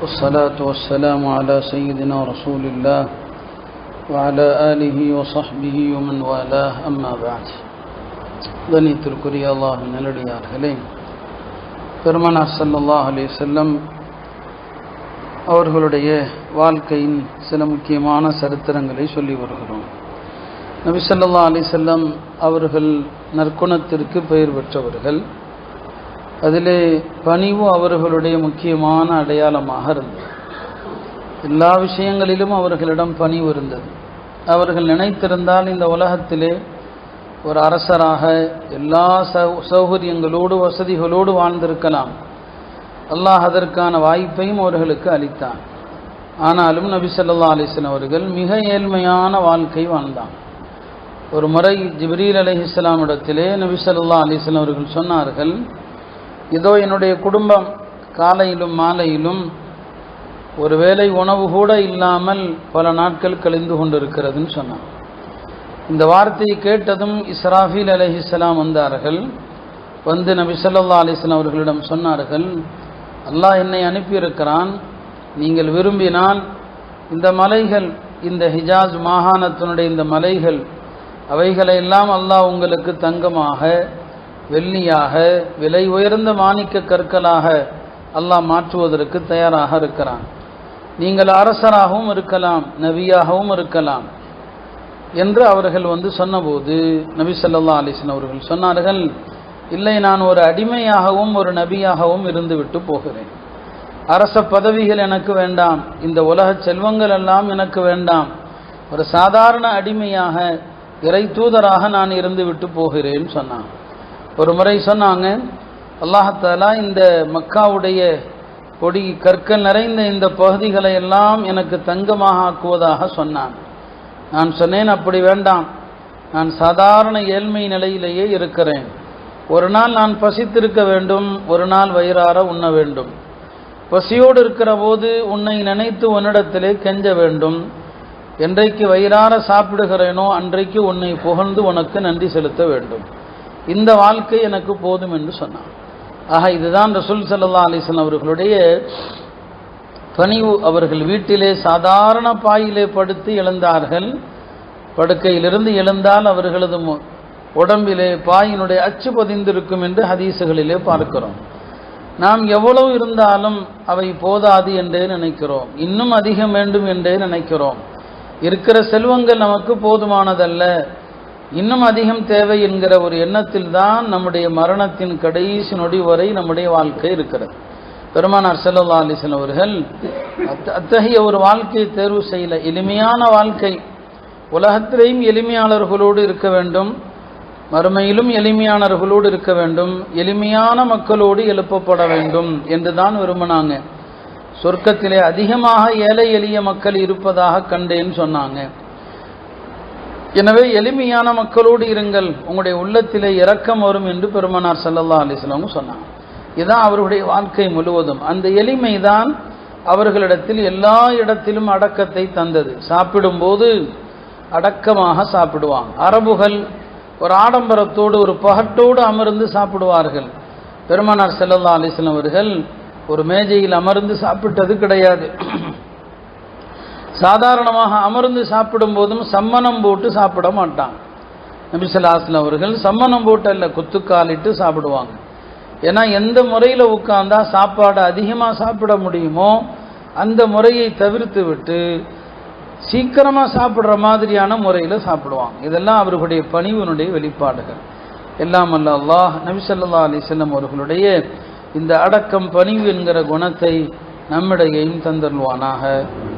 والصلاة والسلام على سيدنا رسول الله وعلى آله وصحبه ومن والاه أما بعد கணித்திற்குரிய அல்லாஹ் நல்லடியார்களே பெருமனார் ஸல்லல்லாஹு அலைஹி வஸல்லம் அவர்களுடைய வாழ்க்கையின் சில முக்கியமான சரித்திரங்களை சொல்லி வருகிறோம் நபி ஸல்லல்லாஹு அலைஹி வஸல்லம் அவர்கள் நற்குணத்திற்கு பெயர் பெற்றவர்கள் அதிலே பணிவு அவர்களுடைய முக்கியமான அடையாளமாக இருந்தது. எல்லா விஷயங்களிலும் அவர்களிடம் பணிவு இருந்தது. அவர்கள் நினைத்திருந்தால் இந்த உலகத்திலே ஒரு அரசராக எல்லா சௌ சௌகரியங்களோடு வசதிகளோடு வாழ்ந்திருக்கலாம். அல்லாஹ் அதற்கான வாய்ப்பையும் அவர்களுக்கு அளித்தான். ஆனாலும் நபி சொல்லா அலிஸ்லாம் அவர்கள் மிக ஏழ்மையான வாழ்க்கை வாழ்ந்தான். ஒரு முறை ஜிப்ரீல் அலைஹிஸ்ஸலாமிடத்திலே நபி சொல்லா அலிஸ்லாம் அவர்கள் சொன்னார்கள் இதோ என்னுடைய குடும்பம் காலையிலும் மாலையிலும் ஒருவேளை உணவு கூட இல்லாமல் பல நாட்கள் கழிந்து கொண்டிருக்கிறதுன்னு சொன்னான் இந்த வார்த்தையை கேட்டதும் இஸ்ராஃபீல் அலஹிஸ்லாம் வந்தார்கள். வந்து நபி சொல்லா அலிஸ்லாம் அவர்களிடம் சொன்னார்கள் அல்லாஹ் என்னை அனுப்பியிருக்கிறான். நீங்கள் விரும்பினால் இந்த மலைகள் இந்த ஹிஜாஸ் மாகாணத்தினுடைய இந்த மலைகள் அவைகளை எல்லாம் அல்லாஹ் உங்களுக்கு தங்கமாக வெள்ளியாக விலை உயர்ந்த மாணிக்க கற்களாக அல்லாஹ் மாற்றுவதற்கு தயாராக இருக்கிறான். நீங்கள் அரசராகவும் இருக்கலாம் நபியாகவும் இருக்கலாம் என்று அவர்கள் வந்து சொன்னபோது நபி சொல்லா அலைஹி அவர்கள் சொன்னார்கள் இல்லை நான் ஒரு அடிமையாகவும் ஒரு நபியாகவும் இருந்துவிட்டு போகிறேன். அரச பதவிகள் எனக்கு வேண்டாம் இந்த உலக செல்வங்கள் எல்லாம் எனக்கு வேண்டாம். ஒரு சாதாரண அடிமையாக இறை தூதராக நான் இருந்துவிட்டு போகிறேன் சொன்னான். ஒரு முறை சொன்னாங்க அல்லாஹாலா இந்த மக்காவுடைய கொடி கற்கள் நிறைந்த இந்த பகுதிகளை எல்லாம் எனக்கு தங்கமாக ஆக்குவதாக சொன்னான். நான் சொன்னேன் அப்படி வேண்டாம். நான் சாதாரண ஏழ்மை நிலையிலேயே இருக்கிறேன். ஒரு நாள் நான் பசித்திருக்க வேண்டும் ஒரு நாள் வயிறார உண்ண வேண்டும். பசியோடு இருக்கிற போது உன்னை நினைத்து உன்னிடத்திலே கெஞ்ச வேண்டும். என்றைக்கு வயிறார சாப்பிடுகிறேனோ அன்றைக்கு உன்னை புகழ்ந்து உனக்கு நன்றி செலுத்த வேண்டும். இந்த வாழ்க்கை எனக்கு போதும் என்று சொன்னான். ஆக இதுதான் ரசூல் சல்லா அலிஸ்லாம் அவர்களுடைய பணிவு. அவர்கள் வீட்டிலே சாதாரண பாயிலே படுத்து எழுந்தார்கள். படுக்கையிலிருந்து எழுந்தால் அவர்களது உடம்பிலே பாயினுடைய அச்சு பதிந்திருக்கும் என்று ஹதீசுகளிலே பார்க்கிறோம். நாம் எவ்வளவு இருந்தாலும் அவை போதாது என்றே நினைக்கிறோம். இன்னும் அதிகம் வேண்டும் என்றே நினைக்கிறோம். இருக்கிற செல்வங்கள் நமக்கு போதுமானதல்ல. இன்னும் அதிகம் தேவை என்கிற ஒரு எண்ணத்தில் தான் நம்முடைய மரணத்தின் கடைசி நொடி வரை நம்முடைய வாழ்க்கை இருக்கிறது. பெருமானார் செல்லல்லா அலிசன் அவர்கள் அத்தகைய ஒரு வாழ்க்கையை தேர்வு செய்யல. எளிமையான வாழ்க்கை. உலகத்திலேயும் எளிமையாளர்களோடு இருக்க வேண்டும். மறுமையிலும் எளிமையானவர்களோடு இருக்க வேண்டும். எளிமையான மக்களோடு எழுப்பப்பட வேண்டும் என்று தான் விரும்பினாங்க. சொர்க்கத்திலே அதிகமாக ஏழை எளிய மக்கள் இருப்பதாக கண்டேன்னு சொன்னாங்க. எனவே எளிமையான மக்களோடு இருங்கள். உங்களுடைய உள்ளத்திலே இரக்கம் வரும் என்று பெருமனார் சல்லல்லா அலிஸ்லாமும் சொன்னாங்க. இதுதான் அவருடைய வாழ்க்கை முழுவதும். அந்த எளிமை தான் அவர்களிடத்தில் எல்லா இடத்திலும் அடக்கத்தை தந்தது. சாப்பிடும்போது அடக்கமாக சாப்பிடுவாங்க. அரபுகள் ஒரு ஆடம்பரத்தோடு ஒரு பகட்டோடு அமர்ந்து சாப்பிடுவார்கள். பெருமனார் செல்லல்லா அலிஸ்லாம் அவர்கள் ஒரு மேஜையில் அமர்ந்து சாப்பிட்டது கிடையாது. சாதாரணமாக அமர்ந்து சாப்பிடும் போதும் சம்மணம் போட்டு சாப்பிட மாட்டாங்க நபிசல்லாஸ்லாம் அவர்கள் சம்மணம் போட்டு அல்ல குத்துக்காலிட்டு சாப்பிடுவாங்க. ஏன்னா எந்த முறையில் உட்கார்ந்தா சாப்பாடு அதிகமாக சாப்பிட முடியுமோ அந்த முறையை தவிர்த்து விட்டு சீக்கிரமாக சாப்பிட்ற மாதிரியான முறையில் சாப்பிடுவாங்க. இதெல்லாம் அவர்களுடைய பணிவனுடைய வெளிப்பாடுகள். எல்லாம் அல்ல அல்லாஹ் நபிசல்லா அலிசல்லம் அவர்களுடைய இந்த அடக்கம் பணிவு என்கிற குணத்தை நம்மிடையையும் தந்தருவானாக